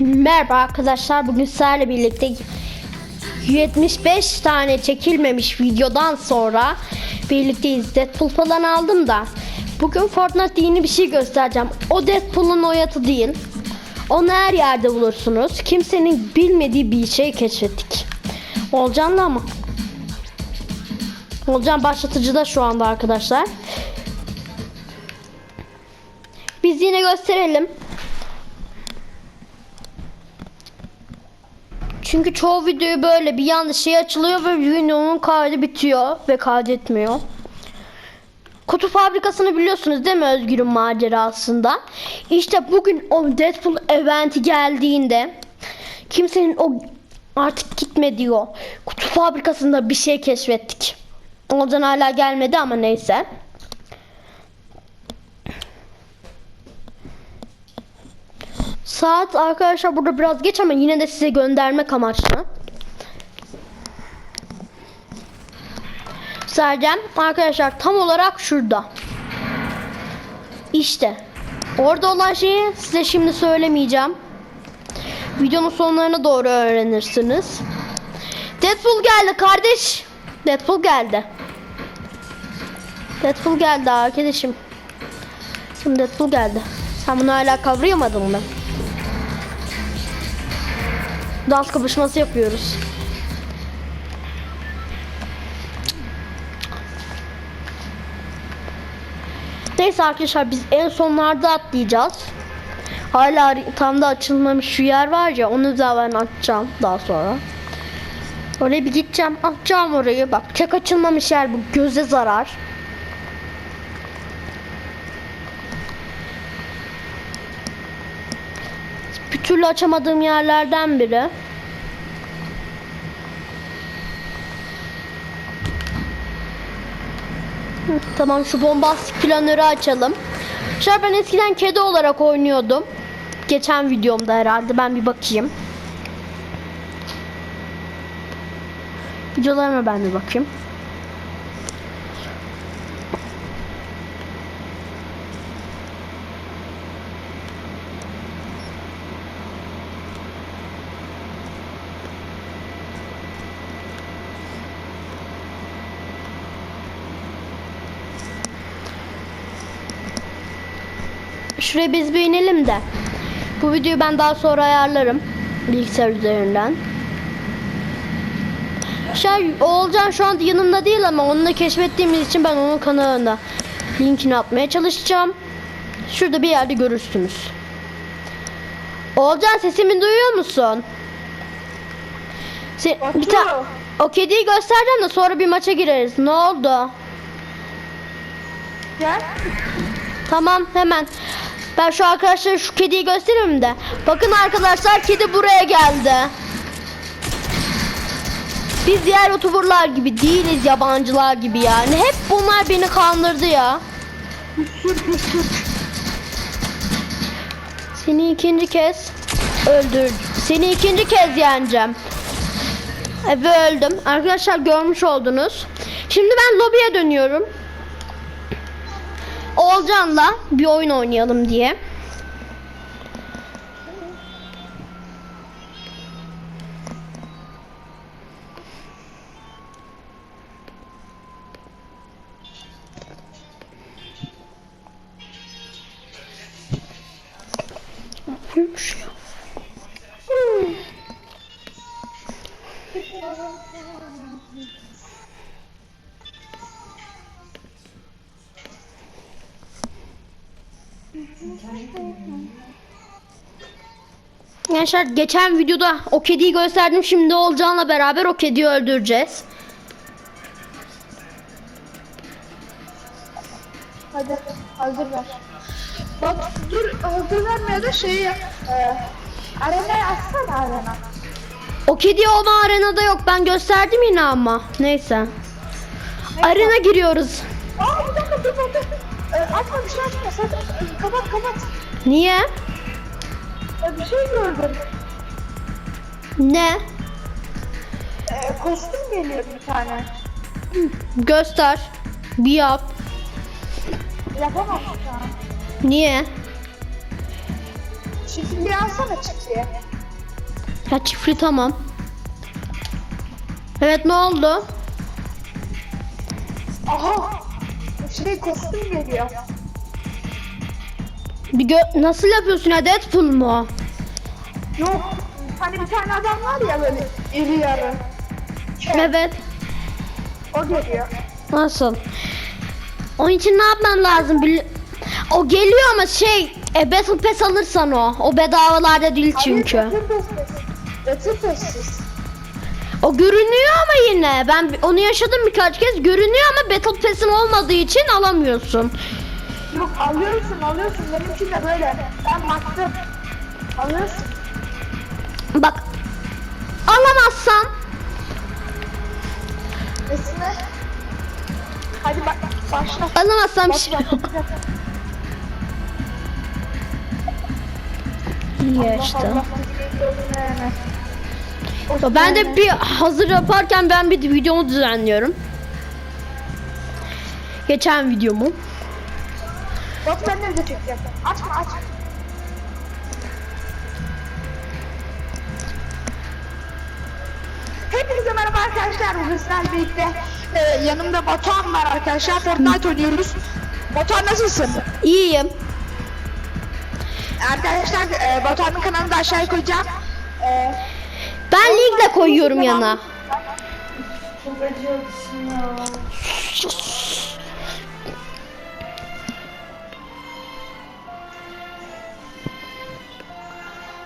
Merhaba arkadaşlar bugün sizlerle birlikte 75 tane çekilmemiş videodan sonra birlikteyiz. Deadpool falan aldım da bugün Fortnite yeni bir şey göstereceğim. O Deadpool'un oyatı değil. Onu her yerde bulursunuz. Kimsenin bilmediği bir şey keşfettik. Olcan'la ama. Olcan başlatıcıda şu anda arkadaşlar. Biz yine gösterelim. Çünkü çoğu videoyu böyle bir yanlış şey açılıyor ve videonun kaydı bitiyor ve kaydetmiyor. Kutu fabrikasını biliyorsunuz değil mi Özgür'ün macerasında? İşte bugün o Deadpool eventi geldiğinde kimsenin o artık gitme diyor. Kutu fabrikasında bir şey keşfettik. Olcan hala gelmedi ama neyse. Saat arkadaşlar burada biraz geç ama yine de size göndermek amaçlı. Sercem arkadaşlar tam olarak şurada. İşte. Orada olan şeyi size şimdi söylemeyeceğim. Videonun sonlarına doğru öğrenirsiniz. Deadpool geldi kardeş. Deadpool geldi. Deadpool geldi arkadaşım. Şimdi Deadpool geldi. Sen bunu hala kavrayamadın mı? Dans kapışması yapıyoruz. Neyse arkadaşlar biz en sonlarda atlayacağız. Hala tam da açılmamış şu yer var ya onu da ben açacağım daha sonra. Oraya bir gideceğim atacağım orayı bak tek açılmamış yer bu göze zarar. Bir türlü açamadığım yerlerden biri. Tamam şu bombastik planörü açalım. Şöyle ben eskiden kedi olarak oynuyordum. Geçen videomda herhalde ben bir bakayım. Videolarıma ben bir bakayım. Şuraya biz bir inelim de. Bu videoyu ben daha sonra ayarlarım. Bilgisayar üzerinden. Şey, Oğulcan şu anda yanımda değil ama onu da keşfettiğimiz için ben onun kanalına linkini atmaya çalışacağım. Şurada bir yerde görürsünüz. Oğulcan sesimi duyuyor musun? Se bir ta o kediyi göstereceğim de sonra bir maça gireriz. Ne oldu? Gel. Tamam hemen. Ben şu arkadaşlara şu kediyi göstereyim de. Bakın arkadaşlar kedi buraya geldi. Biz diğer youtuberlar gibi değiliz yabancılar gibi yani. Hep bunlar beni kandırdı ya. Seni ikinci kez öldürdüm. Seni ikinci kez yeneceğim. Ve öldüm. Arkadaşlar görmüş oldunuz. Şimdi ben lobiye dönüyorum. Olcan'la bir oyun oynayalım diye. Gençler geçen videoda o kediyi gösterdim. Şimdi Olcan'la beraber o kediyi öldüreceğiz. Hadi hazır ver. Bak dur hazır vermeye de şeyi. Ee, arenaya atsana arena. O kedi olma arenada yok. Ben gösterdim yine ama. Neyse. Arena giriyoruz. Aa bir dakika dur dur dur. Atma bir şey sakın. Ee, Kapat kapat. Niye? Ee, bir şey gördüm. Ne? Ee, kostüm geliyor bir tane. Göster. Bir yap. Yapamam şu an. Niye? çiftliği alsana çiftliği. Ya çiftli tamam. Evet ne oldu? Aha. Şey kostüm geliyor. Bir gö- nasıl yapıyorsun ya Deadpool mu? Yok. Hani bir tane adam var ya böyle iri yarı. Evet. O geliyor. Nasıl? Onun için ne yapman lazım? Bil- o geliyor ama şey e, Battle Pass alırsan o. O bedavalarda değil çünkü. Battle Pass'siz. O görünüyor ama yine. Ben onu yaşadım birkaç kez. Görünüyor ama Battle Pass'in olmadığı için alamıyorsun. Yok alıyorsun alıyorsun. Benimki de böyle. Ben baktım. Alıyorsun. Bak. Alamazsan Nesine? Hadi bak başla. alamazsan bir şey yok. İyi işte. Allah Allah. Ben de bir hazır yaparken ben bir videomu düzenliyorum. Geçen videomu. Bak ben de. Açma aç. Hepinize merhaba arkadaşlar. Bugün sizlerle birlikte e, yanımda Batuhan var arkadaşlar. Fortnite oynuyoruz. Batuhan nasılsın? İyiyim. Arkadaşlar e, Batuhan'ın kanalını da aşağıya koyacağım. E, Ben linkle koyuyorum yana. Çok acıyorsun ya.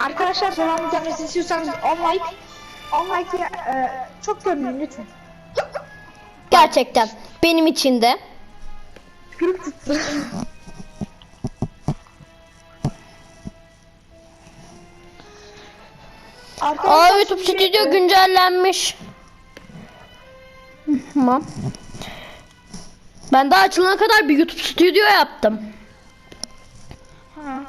Arkadaşlar devam edeceğim. istiyorsanız 10 like 10 like e, çok görmeyin lütfen. Gerçekten. Benim için de. Gülüp tutsun. Aa Arkadaşlar YouTube şimdi, Studio güncellenmiş. Tamam. Ben daha açılana kadar bir YouTube Studio yaptım. Ha.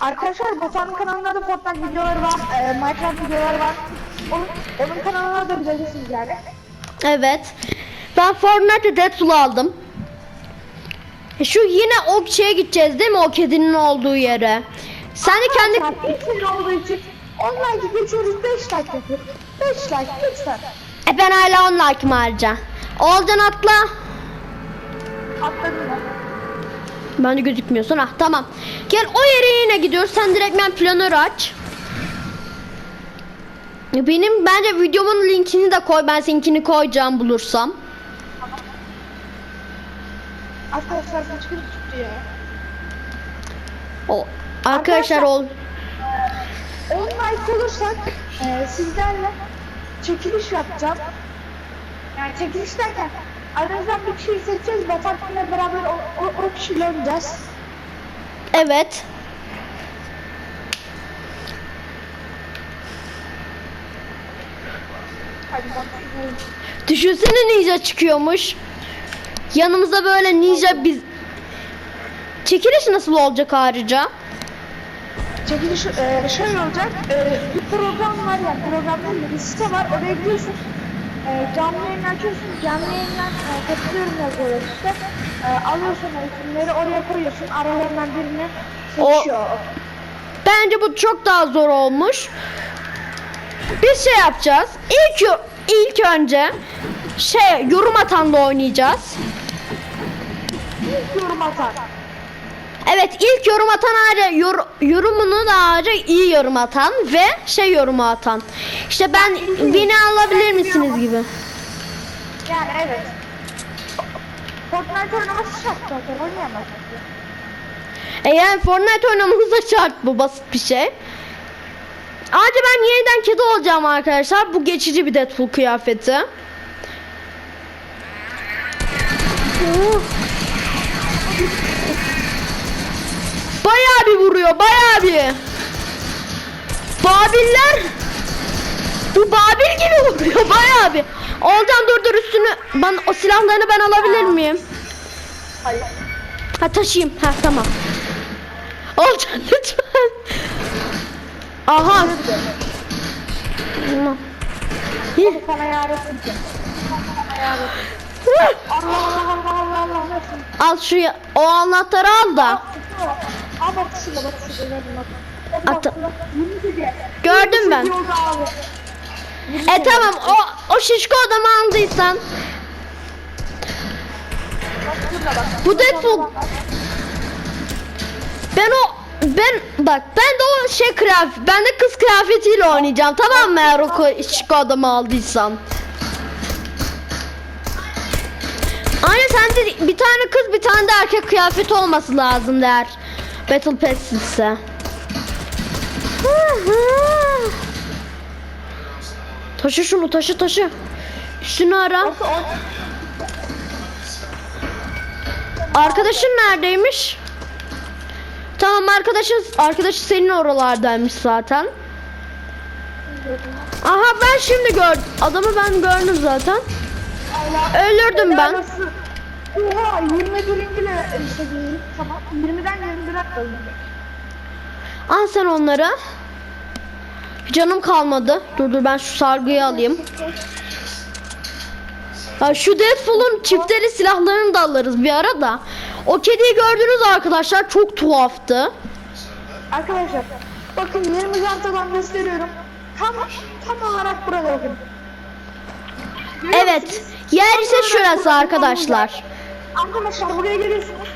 Arkadaşlar Batuhan'ın kanalında da Fortnite videoları var, e, Minecraft videoları var. Onun, onun kanalına da gidebilirsiniz yani. Evet. Ben Fortnite'de Deadpool aldım. E, Şu yine o şeye gideceğiz değil mi? O kedinin olduğu yere. Sen de kendi... Arkadaşlar film olduğu için online geçiyoruz 5 like yapıyoruz. 5 like lütfen. E ben hala 10 like'ım harca. Olcan atla. Atladım ben. Ben de gözükmüyorsun. Ah tamam. Gel o yere yine gidiyoruz. Sen direkt ben planör aç. Benim bence videomun linkini de koy. Ben seninkini koyacağım bulursam. Arkadaşlar kaç gün tuttu ya? O arkadaşlar ol. 10 like olursak e, sizlerle çekiliş yapacağım. Yani çekiliş derken aranızdan bir kişiyi seçeceğiz. Batuhan'la beraber o, o, o kişiyle oynayacağız. Evet. Düşünsene ninja çıkıyormuş. Yanımızda böyle ninja biz Çekiliş nasıl olacak ayrıca? Çekiliş e, şöyle olacak. E, bir program var ya, program değil de bir site var. Oraya gidiyorsun. E, canlı yayın açıyorsun. Canlı yayından e, katılıyorum yazıyor işte. E, alıyorsun o isimleri oraya koyuyorsun. Aralarından birini O- seçiyor. Bence bu çok daha zor olmuş. Biz şey yapacağız. İlk ilk önce şey yorum atanla oynayacağız. İlk yorum atar. Evet ilk yorum atan ayrı yor- yorumunu da ayrı iyi yorum atan ve şey yorumu atan. İşte ben beni alabilir misiniz gibi. Yani evet. Fortnite oynaması şart zaten oynayamaz. Eğer Fortnite oynamanıza şart bu basit bir şey. Ayrıca ben yeniden kedi olacağım arkadaşlar. Bu geçici bir Deadpool kıyafeti. Oh. Bayağı bir vuruyor, bayağı bir. Babiller. Bu Babil gibi vuruyor, bayağı bir. Olcan dur dur üstünü. Ben o silahlarını ben alabilir miyim? Hayır. Ha taşıyayım. Ha tamam. Olcan lütfen. Aha. Tamam. Sana yarasın? Al şu o anahtarı al da. Aa bak şurada bak şurada. Bak. Attım. 20 seviye. Gördüm 20 ben. E tamam o o şişko adamı bak. bu Deadpool ben o ben bak ben de o şey kıyafet ben de kız kıyafetiyle oynayacağım tamam mı eğer o ko- şişko adamı aldıysan. Aynen sende bir tane kız bir tane de erkek kıyafeti olması lazım der. Battle Pass ise. Taşı şunu taşı taşı. Şunu ara. Arkadaşın neredeymiş? Tamam arkadaşın arkadaşı senin oralardaymış zaten. Aha ben şimdi gördüm. Adamı ben gördüm zaten. Öldürdüm ben. Oha 21. ile işte değil. Tamam. 20'den 21'e koydum. Al sen onları. Canım kalmadı. Dur dur ben şu sargıyı alayım. Ha, şu Deadpool'un çifteli silahlarını da alırız bir ara da. O kediyi gördünüz arkadaşlar çok tuhaftı. Arkadaşlar bakın 20 jantadan gösteriyorum. Tam tam olarak burada Evet. Yer ise şurası arkadaşlar. Arkadaşlar buraya geliyorsunuz.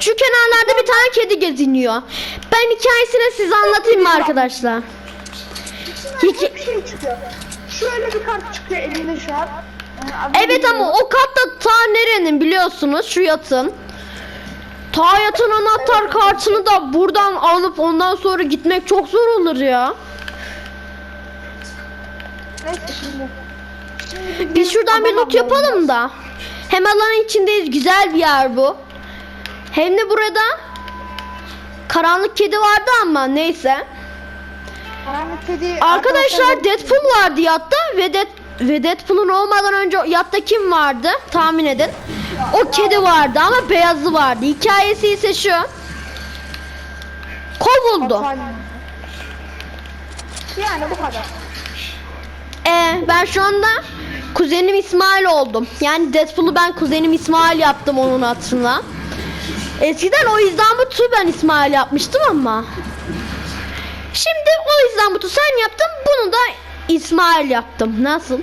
Şu kenarlarda bir tane kedi geziniyor. Ben hikayesini size anlatayım mı arkadaşlar? Hiki- şey çıkıyor. Şöyle bir kart çıkıyor elinde şu an. Ee, Evet ama o katta ta nerenin biliyorsunuz şu yatın. Ta yatın anahtar kartını da buradan alıp ondan sonra gitmek çok zor olur ya. Neyse şimdi. Şimdi Biz şuradan bir loot yapalım da. Hem alanın içindeyiz güzel bir yer bu. Hem de burada karanlık kedi vardı ama neyse. Karanlık kedi. Arkadaşlar Deadpool vardı yatta ve Dead ve Deadpool'un olmadan önce yatta kim vardı? Tahmin edin. O kedi vardı ama beyazı vardı. Hikayesi ise şu. Kovuldu. Yani bu kadar. Ee, ben şu anda kuzenim İsmail oldum. Yani Deadpool'u ben kuzenim İsmail yaptım onun hatırına. Eskiden o yüzden bu tu ben İsmail yapmıştım ama. Şimdi o yüzden bu tu sen yaptın bunu da İsmail yaptım. Nasıl?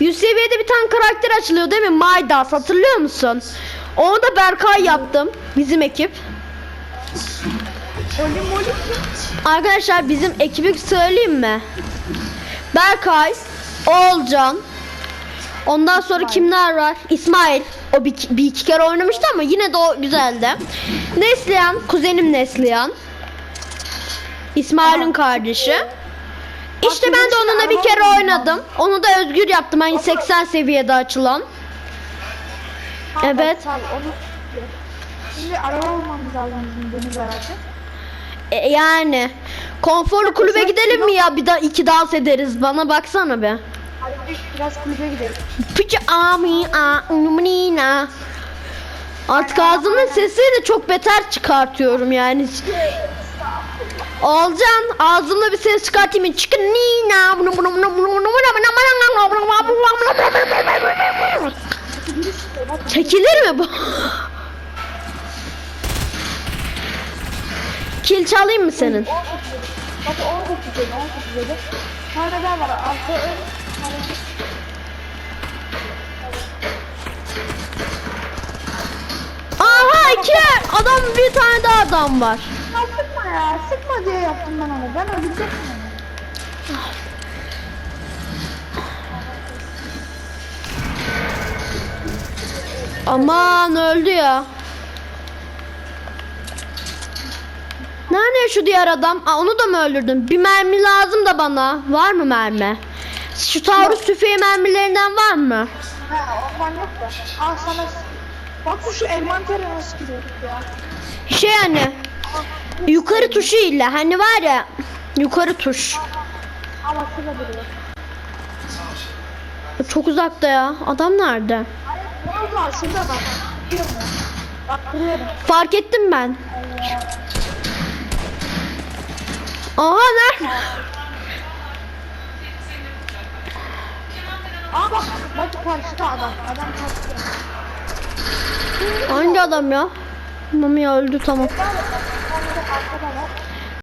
100 seviyede bir tane karakter açılıyor değil mi? Maydas hatırlıyor musun? Onu da Berkay yaptım. Bizim ekip. Arkadaşlar bizim ekibi söyleyeyim mi? Berkay, Oğulcan, ondan sonra kimler var? İsmail. O bir, bir iki kere oynamıştı ama yine de o güzeldi. Neslihan, kuzenim Neslihan. İsmail'in kardeşi. İşte ben de onunla bir kere oynadım. Onu da özgür yaptım. Hani 80 seviyede açılan. Evet. Şimdi araba olmamız lazım. E, yani konforlu kulübe gidelim mi ya? Bir daha iki dans ederiz. Bana baksana be. Hadi biraz kulübe gidelim. Peki ami a umnina. Artık ağzımın sesini de çok beter çıkartıyorum yani. Olcan ağzımda bir ses çıkartayım. Çıkın nina. Çekilir mi bu? Kil çalayım mı senin? 18 Bak 18 dedi 18 dedi. Nerede var? Ön. Aha iki adam bir tane daha adam var. Ya sıkma ya. Sıkma diye yaptım ben onu. Ben ölecektim. Aman öldü ya. Nerede şu diğer adam? Aa, onu da mı öldürdün? Bir mermi lazım da bana. Var mı mermi? Şu taarruz tüfeği mermilerinden var mı? Ha ondan yok da. Al sana. Bak şu envantere nasıl gidiyorduk ya. Şey hani yukarı tuşu ile hani var ya yukarı tuş. Ama şurada duruyor. Çok uzakta ya. Adam nerede? Şurada bak. Fark ettim ben. Aha nerede? Aa bak. Bak karşıda adam. Adam. Hangi adam ya? Mami öldü tamam.